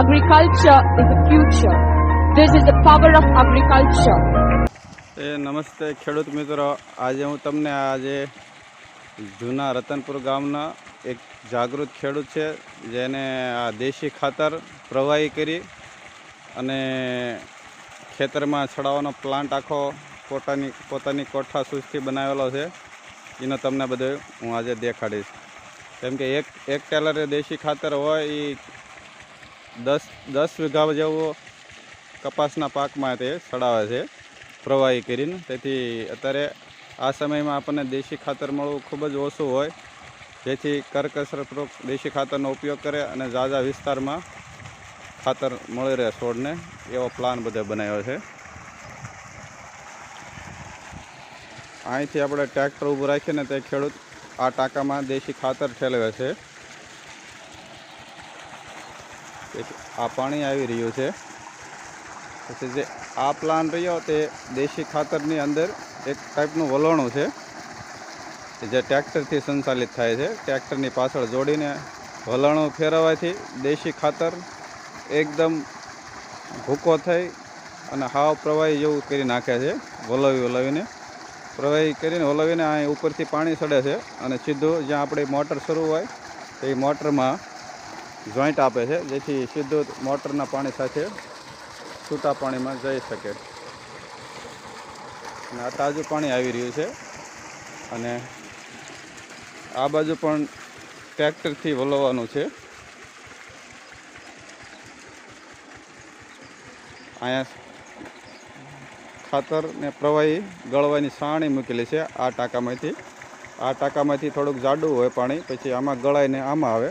Agriculture is the future. This is the power of agriculture. એ નમસ્તે ખેડૂત મિત્રો આજે હું તમને આજે જૂના રતનપુર ગામના એક જાગૃત ખેડૂત છે, જેને આ દેશી ખાતર પ્રવાહી કરી અને ખેતરમાં છડાવવાનો પ્લાન્ટ આખો પોતાની પોતાની કોઠા સૂઝથી બનાવેલો છે એનો તમને બધું હું આજે દેખાડીશ કેમ કે એક એક ટેલરે દેશી ખાતર હોય એ દસ દસ વીઘા જેવો કપાસના પાકમાં તે સડાવે છે, પ્રવાહી કરીને. તેથી અત્યારે આ સમયમાં આપણને દેશી ખાતર મળવું ખૂબ જ ઓછું હોય. જેથી કરકસરપૂર્વક દેશી ખાતરનો ઉપયોગ કરે અને ઝાઝા વિસ્તારમાં ખાતર મળી રહે છોડને, એવો પ્લાન બધે બનાવ્યો છે. અહીંથી આપણે ટ્રેક્ટર ઊભું રાખીને તે ખેડૂત આ ટાંકામાં દેશી ખાતર ઠેલવે છે તેથી આ પાણી આવી રહ્યું છે. પછી જે આ પ્લાન રહ્યો તે દેશી ખાતરની અંદર એક ટાઈપનું વલોણું છે જે ટ્રેક્ટરથી સંચાલિત થાય છે. ટ્રેક્ટરની પાછળ જોડીને વલણું ફેરવવાથી દેશી ખાતર એકદમ ભૂકો થઈ અને હાવ પ્રવાહી જેવું કરી નાખે છે, વલવી વલવીને. પ્રવાહી કરીને વલવીને અહીં ઉપરથી પાણી ચડે છે અને સીધું જ્યાં આપણી મોટર શરૂ હોય તે મોટરમાં જોઈન્ટ આપે છે, જેથી સીધું મોટરના પાણી સાથે છૂટા પાણીમાં જઈ શકે. અને આ તાજું પાણી આવી રહ્યું છે અને આ બાજુ પણ ટ્રેક્ટરથી વલોવાનું છે. અહીંયા ખાતર ને પ્રવાહી ગળવાની સાણી મૂકેલી છે આ ટાંકામાંથી. આ ટાંકામાંથી થોડુંક જાડું હોય પાણી, પછી આમાં ગળાઈને આમાં આવે.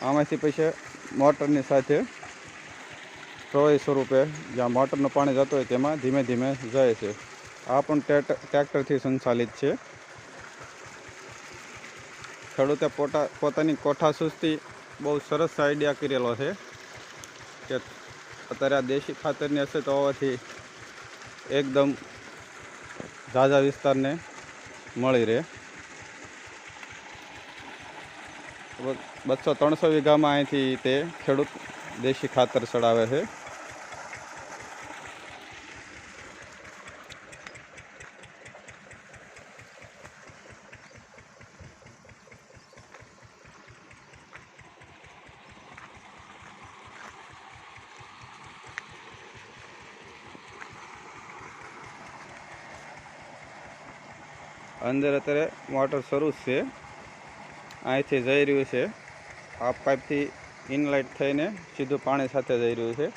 આમાંથી પછી મોટરની સાથે પ્રવાહી સ્વરૂપે જ્યાં મોટરનું પાણી જતું હોય તેમાં ધીમે ધીમે જાય છે. આ પણ ટ્રેક્ટર ટ્રેક્ટરથી સંચાલિત છે. ખેડૂતે પોતા પોતાની કોઠા સૂઝથી બહુ સરસ આઈડિયા કરેલો છે કે અત્યારે આ દેશી ખાતરની અસર હોવાથી એકદમ ઝાઝા વિસ્તારને મળી રહે. બસો ત્રણસો વીઘામાં અહીંથી તે ખેડૂત દેશી ખાતર ચડાવે છે. અંદર અત્યારે મોટર શરૂ જ છે. અહીંથી જઈ રહ્યું છે. આ પાઇપથી ઇનલાઇટ થઈને સીધું પાણી સાથે જઈ રહ્યું છે.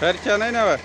ખર્ચા નહીં ને હવે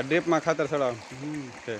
આ ડ્રીપમાં ખાતર ચડાવ છે.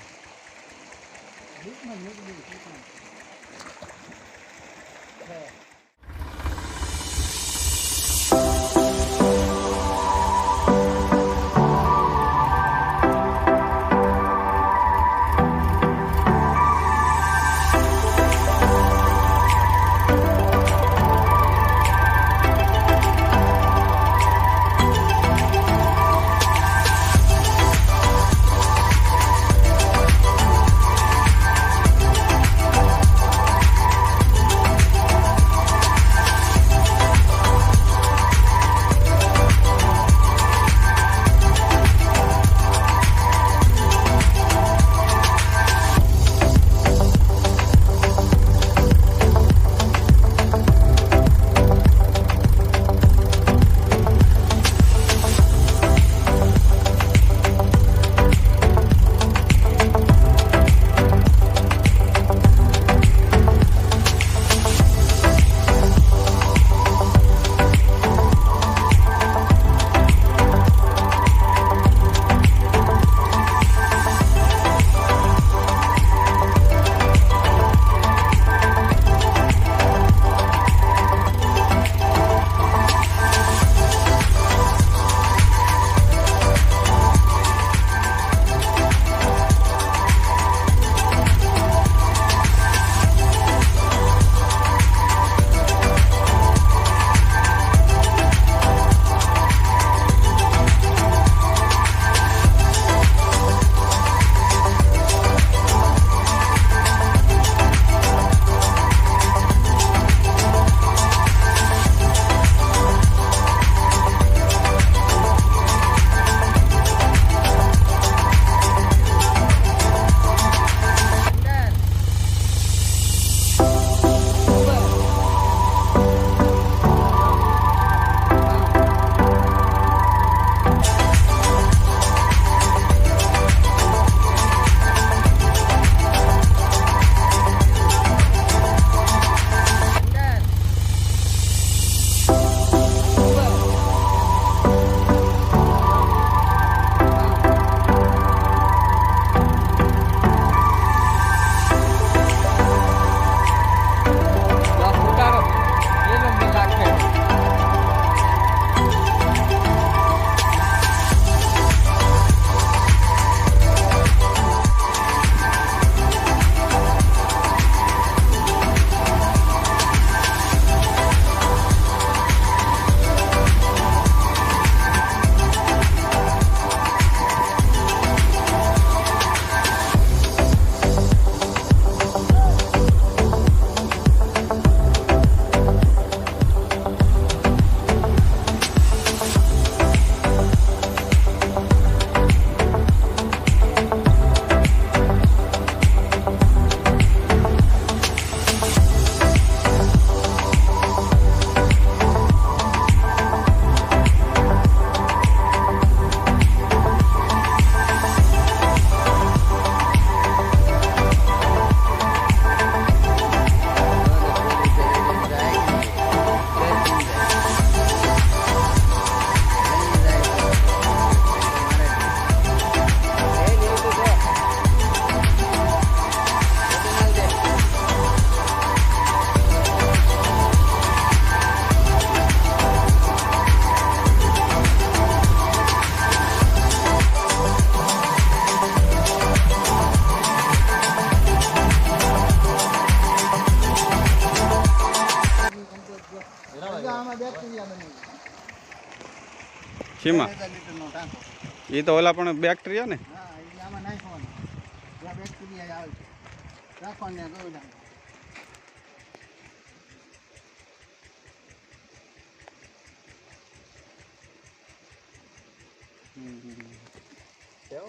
એ તો ઓલા પણ બેક્ટેરિયા ને?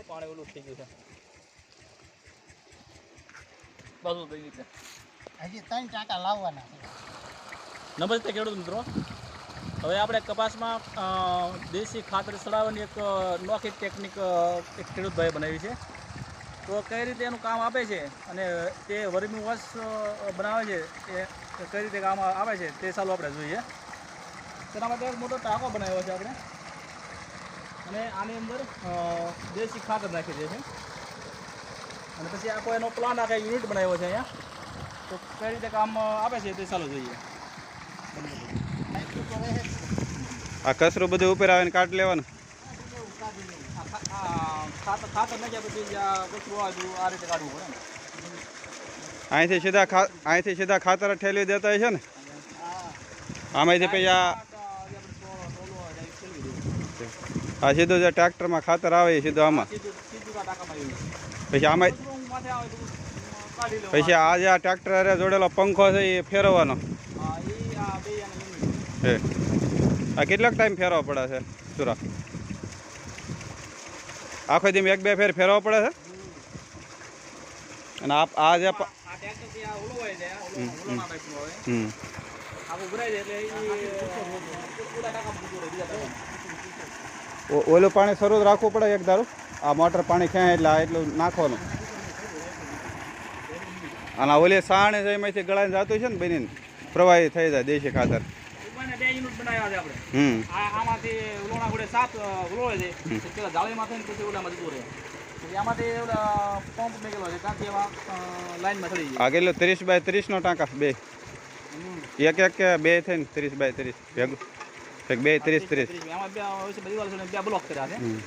પાણી ઓલું થઈ ગયું છે? બધું થઈ ગયું છે. હજી ત્રણ ટાંકા લાવવાના છે. નમસ્તે ખેડૂત મિત્રો? હવે આપણે કપાસમાં દેશી ખાતર ચડાવવાની એક નોખી ટેકનિક એક ખેડૂતભાઈએ બનાવી છે. તો કઈ રીતે એનું કામ આપે છે અને તે વર્મી વોશ બનાવે છે, એ કઈ રીતે કામ આવે છે તે ચાલો આપણે જોઈએ. તેના માટે એક મોટો ટાંકો બનાવ્યો છે આપણે. અને આની અંદર દેશી ખાતર નાખી દે છે. અને પછી આખો એનો પ્લાન્ટ આખા યુનિટ બનાવ્યો છે અહીંયા. તો કઈ રીતે કામ આપે છે તે ચાલો જોઈએ નાખ્યું તો રહે જ. આ કસરું બધું ઉપર આવે ને કાઢ લેવાનું અહીંથી સીધા અહીંથી સીધા ખાતર ઠેલી દેતા છે ને આમાંથી પછી આ આ જે સીધું ટ્રેક્ટરમાં ખાતર આવે સીધું આમાં. પછી આમાં. પછી આ જે આ ટ્રેક્ટર જોડેલો પંખો છે એ ફેરવવાનો હા, આ કેટલાક ટાઈમ ફેરવવા પડે છે? સુરા આખો દી એક બે ફેર ફેરવો પડે છે? અને આપ આ જે. હમ ઓલું પાણી શરૂ જ રાખવું પડે એક દારૂ? આ મોટર પાણી ખેંચે એટલે આ એટલું નાખવાનું? અને ઓલી સાણે એમાંથી ગળાને જતું છે ને બનીને પ્રવાહી થઈ જાય દેશી ખાતર. ઈ બંને બે unit બનાવ્યા છે આપણે. હમ. આ આમાંથી ઉલોણા ઘોડે સાત અ, ઉલોળે છે. પછી પેલા જાળીમાં થઈને પછી ઓલામાં જતું રહે. પછી આમાંથી ઓલા પંપ મેકેલો છે ત્યાંથી એમાં અ, લાઈનમાં ચડી જાય આ કેટલું ત્રીસ બાય ત્રીસનો ટાંકા બે. એક એક કે બે થઈને ત્રીસ બાય ત્રીસ ભેગું. એક બે ત્રીસ ત્રીસ આમાં બે હોય છે બધી વાર છે બે બ્લોક કર્યા છે. હમ.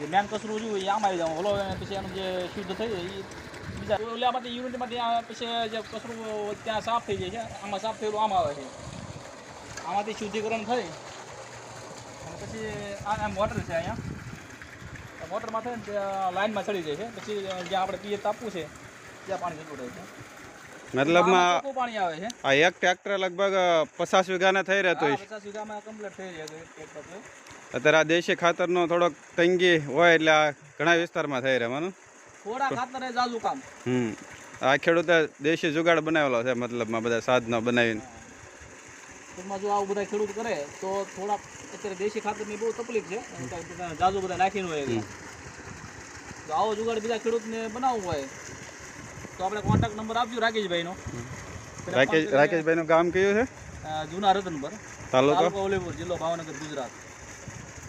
જે મેન કચરું જોયું એ આમાં આવી જાય. ઓલો અને પછી એનું જે શુદ્ધ થઈ જાય એ બીજા ઓલામાંથી યુનિટમાંથી આ પછી જે કચરું ત્યાં સાફ થઈ જાય છે. આમાં સાફ થયેલું આમાં આવે છે. આમાંથી શુદ્ધિકરણ થઈ અને પછી આ મોટર છે અહીંયા. મોટરમાં થઈને ત્યાં લાઈનમાં ચડી જાય છે. પછી જ્યાં આપણે પીએ તાપવું છે ત્યાં પાણી જતું રહે છે. મતલબમાં પાણી આવે છે. આ એક ટ્રેક્ટર લગભગ પચાસ વીઘાના થઈ રહેતો હોય પચાસ વીઘામાં કમ્પ્લીટ થઈ જાય. અત્યારે આ દેશી ખાતરનો થોડોક તંગી હોય એટલે આ ઘણા વિસ્તારમાં થઈ રહે માનું. થોડા ખાતરે કામ. હમ. આ ખેડૂતે દેશી જુગાડ બનાવેલો છે મતલબમાં બધા સાધનો બનાવીને. ટૂંકમાં જો આવું બધા ખેડૂત કરે તો થોડાક અત્યારે દેશી ખાતરની બહુ તકલીફ છે. જાજુ બધા નાખીને હોય તો આવો જુગાડ બીજા ખેડૂતને બનાવવું હોય. તો આપણે કોન્ટેક્ટ નંબર આપજો રાકેશભાઈનો. રાકેશ રાકેશભાઈનું ગામ કયું છે? જૂના રતન પર તાલુકો? તાલુકો ઓલીપુર જિલ્લો ભાવનગર ગુજરાત.